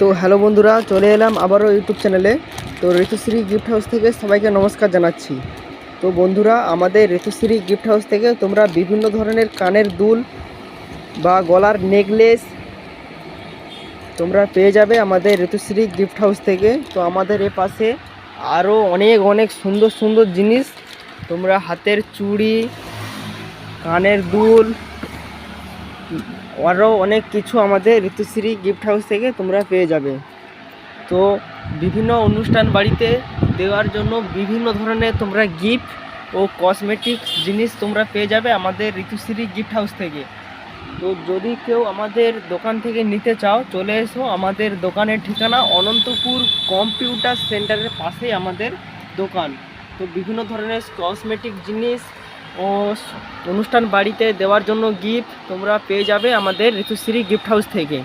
তো হ্যালো বন্ধুরা, চলে এলাম আবারও ইউটিউব চ্যানেলে। তো ঋতুশ্রী গিফট হাউস থেকে সবাইকে নমস্কার জানাচ্ছি। তো বন্ধুরা, আমাদের ঋতুশ্রী গিফট হাউস থেকে তোমরা বিভিন্ন ধরনের কানের দুল বা গলার নেকলেস তোমরা পেয়ে যাবে আমাদের ঋতুশ্রী গিফট হাউস থেকে। তো আমাদের এ পাশে আরও অনেক অনেক সুন্দর সুন্দর জিনিস। তোমরা হাতের চুড়ি, কানের দুল আরও অনেক কিছু আমাদের ঋতুশ্রী গিফট হাউস থেকে তোমরা পেয়ে যাবে। তো বিভিন্ন অনুষ্ঠান বাড়িতে দেওয়ার জন্য বিভিন্ন ধরনের তোমরা গিফট ও কসমেটিক জিনিস তোমরা পেয়ে যাবে আমাদের ঋতুশ্রী গিফট হাউস থেকে। তো যদি কেউ আমাদের দোকান থেকে নিতে চাও, চলে এসো আমাদের দোকানের ঠিকানা অনন্তপুর কম্পিউটার সেন্টারের পাশেই আমাদের দোকান। তো বিভিন্ন ধরনের কসমেটিক জিনিস ও অনুষ্ঠান বাড়িতে দেওয়ার জন্য গিফট তোমরা পেয়ে যাবে আমাদের ঋতুশ্রী গিফট হাউস থেকে।